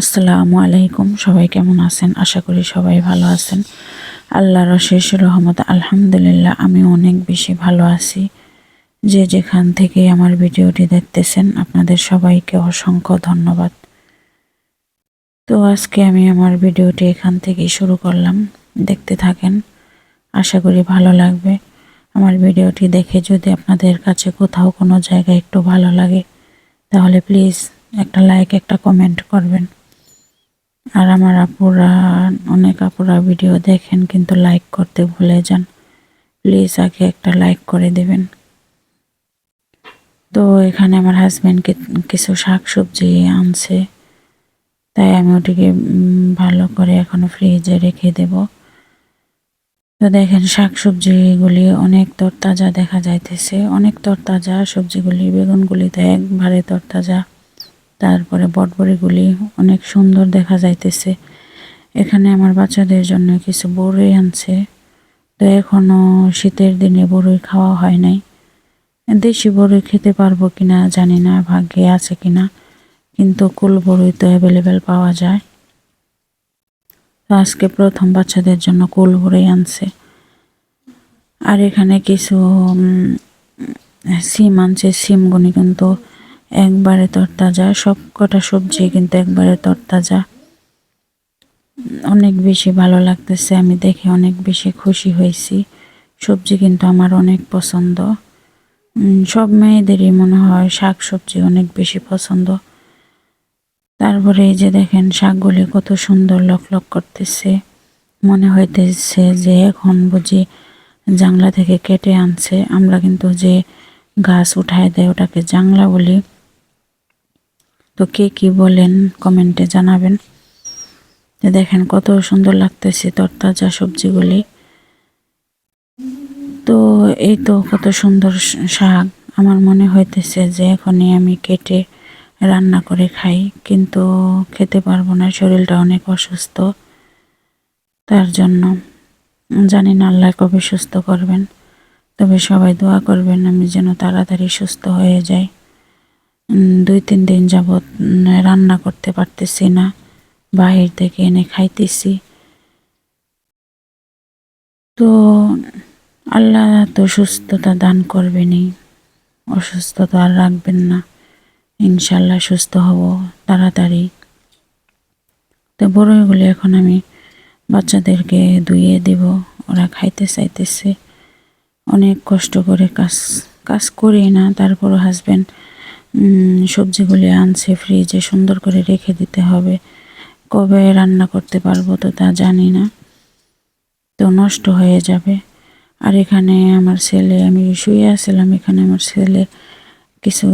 আসসালামু আলাইকুম, সবাই কেমন আছেন? আশা করি সবাই ভালো আছেন। আল্লাহর অশেষ রহমত আলহামদুলিল্লাহ আমি অনেক বেশি ভালো আছি। যে যেখান থেকে আমার ভিডিওটি দেখতেছেন, আপনাদের সবাইকে অসংখ্য ধন্যবাদ। তো আজকে আমি আমার ভিডিওটি এখান থেকেই শুরু করলাম। দেখতে থাকেন, আশা করি ভালো লাগবে। আমার ভিডিওটি দেখে যদি আপনাদের কাছে কোথাও কোনো জায়গায় একটু ভালো লাগে, তাহলে প্লিজ একটা লাইক, একটা কমেন্ট করবেন। আর আমার আপুরা, অনেক আপুরা ভিডিও দেখেন, কিন্তু লাইক করতে ভুলে যান। প্লিজ আগে একটা লাইক করে দেবেন। তো এখানে আমার হাজব্যান্ডকে কিছু শাক সবজি আনছে। তাই আমি ওটিকে ভালো করে এখনও ফ্রিজে রেখে দেব। তো দেখেন শাক সবজিগুলি অনেক তরতাজা দেখা যাইতেছে। অনেক তরতাজা সবজিগুলি বেগুনগুলি তো একবারে তরতাজা। তারপরে বটবড়িগুলি অনেক সুন্দর দেখা যাইতেছে। এখানে আমার বাচ্চাদের জন্য কিছু বড়ই আনছে। তো এখনও শীতের দিনে বড়ই খাওয়া হয় নাই। দেশি বড়ই খেতে পারব কিনা জানি না, ভাগ্যে আছে কিনা, কিন্তু কুল বড়ই তো অ্যাভেলেবেল পাওয়া যায়। তো আজকে প্রথম বাচ্চাদের জন্য কুল বড়ই আনছে। আর এখানে কিছু সিম আনছে সিমগুনি কিন্তু একবারে তরতাজা সব কটা সবজি কিন্তু একবারে তরতাজা। অনেক বেশি ভালো লাগতেছে, আমি দেখে অনেক বেশি খুশি হয়েছি। সবজি কিন্তু আমার অনেক পছন্দ। সব মেয়েদেরই মনে হয় শাক সবজি অনেক বেশি পছন্দ। তারপরে এই যে দেখেন, শাকগুলি কত সুন্দর লক লক করতেছে। মনে হইতেছে যে এখন বুঝি জাংলা থেকে কেটে আনছে। আমরা কিন্তু যে গাছ উঠায় দেয় ওটাকে জাংলা বলি। তো কে কি বলেন কমেন্টে জানাবেন। দেখেন কত সুন্দর লাগতেছে তরতাজা সবজিগুলি। তো এই তো কত সুন্দর শাক। আমার মনে হইতেছে যে এখনই আমি কেটে রান্না করে খাই, কিন্তু খেতে পারব না, শরীরটা অনেক অসুস্থ। তার জন্য জানি না আল্লাহ কবে সুস্থ করবেন। তবে সবাই দোয়া করবেন আমি যেন তাড়াতাড়ি সুস্থ হয়ে যাই। দুই, তিন দিন যাবৎ রান্না করতে পারতেছি না। বাহির থেকে এনে খাইতেছি। তো আল্লাহ তো সুস্থতা দান করবেনই। অসুস্থতা আর রাখবেন না। ইনশাল্লাহ সুস্থ হব তাড়াতাড়ি। তো বড়ইগুলি এখন আমি বাচ্চাদেরকে ধুইয়ে দিব। ওরা খাইতে চাইতেছে। অনেক কষ্ট করে কাজ কাজ করি না। তারপরও হাজব্যান্ড সবজিগুলি আনছে ফ্রিজে সুন্দর করে রেখে দিতে হবে। কবে রান্না করতে পারব তো তা জানি না। তো নষ্ট হয়ে যাবে। আর এখানে আমার ছেলে, আমি শুয়ে আসছিলাম এখানে আমার ছেলে কিছু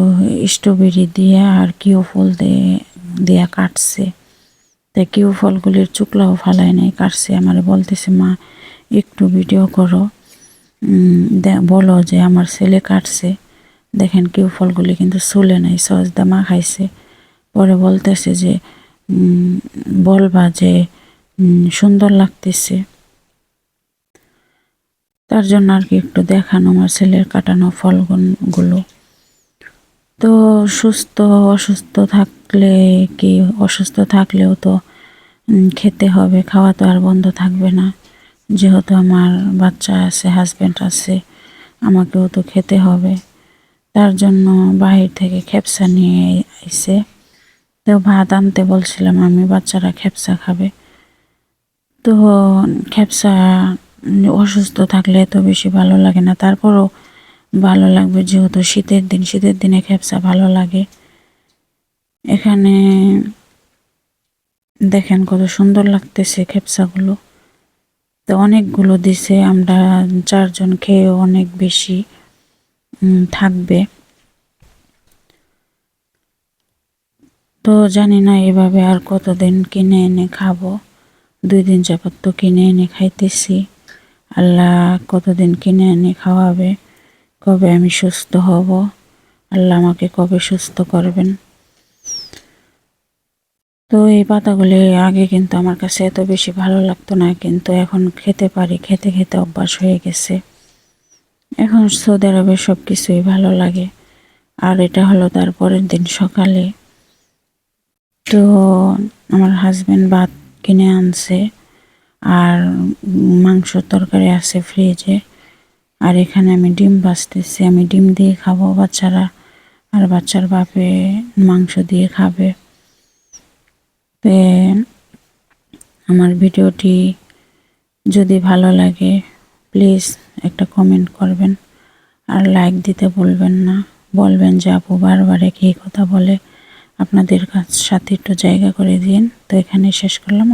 স্ট্রবেরি দিয়ে আর কিউ ফুল দিয়ে, দিয়া কাটছে। তাই কিউ ফলগুলির চুকলাও ফালাই নাই, কাটছে। আমার বলতেছে, মা, একটু ভিডিও করো। বলো যে আমার ছেলে কাটছে। দেখেন কেউ ফলগুলি কিন্তু চলে নাই, সজদা দামা খাইছে পরে বলতেছে যে বলবা যে সুন্দর লাগতেছে। তার জন্য আর কি একটু দেখানো, আমার ছেলের কাটানো ফলগুলো তো সুস্থ, অসুস্থ থাকলে কি, অসুস্থ থাকলেও তো খেতে হবে, খাওয়া তো আর বন্ধ থাকবে না। যেহেতু আমার বাচ্চা আছে হাজব্যান্ড আছে, আমাকেও তো খেতে হবে। তার জন্য বাহির থেকে খেপসা নিয়ে আইসে তো ভাত আনতে বলছিলাম আমি, বাচ্চারা খেপসা খাবে। তো খেপসা অসুস্থ থাকলে তো বেশি ভালো লাগে না। তারপরও ভালো লাগবে যেহেতু শীতের দিন, শীতের দিনে খেপসা ভালো লাগে। এখানে দেখেন কত সুন্দর লাগতেছে খেপসাগুলো তো অনেকগুলো দিছে, আমরা চারজন খেয়েও অনেক বেশি। থাকবে। তো জানি না এভাবে আর কতদিন কিনে এনে খাব। দুই দিন যাবত তো কিনে এনে খাইতেছি। আল্লাহ কতদিন কিনে এনে খাওয়াবে? কবে আমি সুস্থ হব? আল্লাহ আমাকে কবে সুস্থ করবেন? তো এই পাতাগুলি আগে কিন্তু আমার কাছে এত বেশি ভালো লাগতো না, কিন্তু এখন খেতে পারি, খেতে খেতে অভ্যাস হয়ে গেছে। এখন সৌদি আরবে সব কিছুই ভালো লাগে। আর এটা হলো তার পরের দিন সকালে। তো আমার হাজবেন্ড ভাত কিনে আনছে, আর মাংস তরকারি আছে ফ্রিজে আর এখানে আমি ডিম বাছতেছি আমি ডিম দিয়ে খাব বাচ্চারা, আর বাচ্চার বাপে মাংস দিয়ে খাবে। আমার ভিডিওটি যদি ভালো লাগে প্লিজ একটা কমেন্ট করবেন। আর লাইক দিতে বলবেন না। বলবেন যে, আপু, বারবার একই কথা বলে। আপনাদের কাছ, সাথে একটু জায়গা করে দিন তো এখানে শেষ করলাম।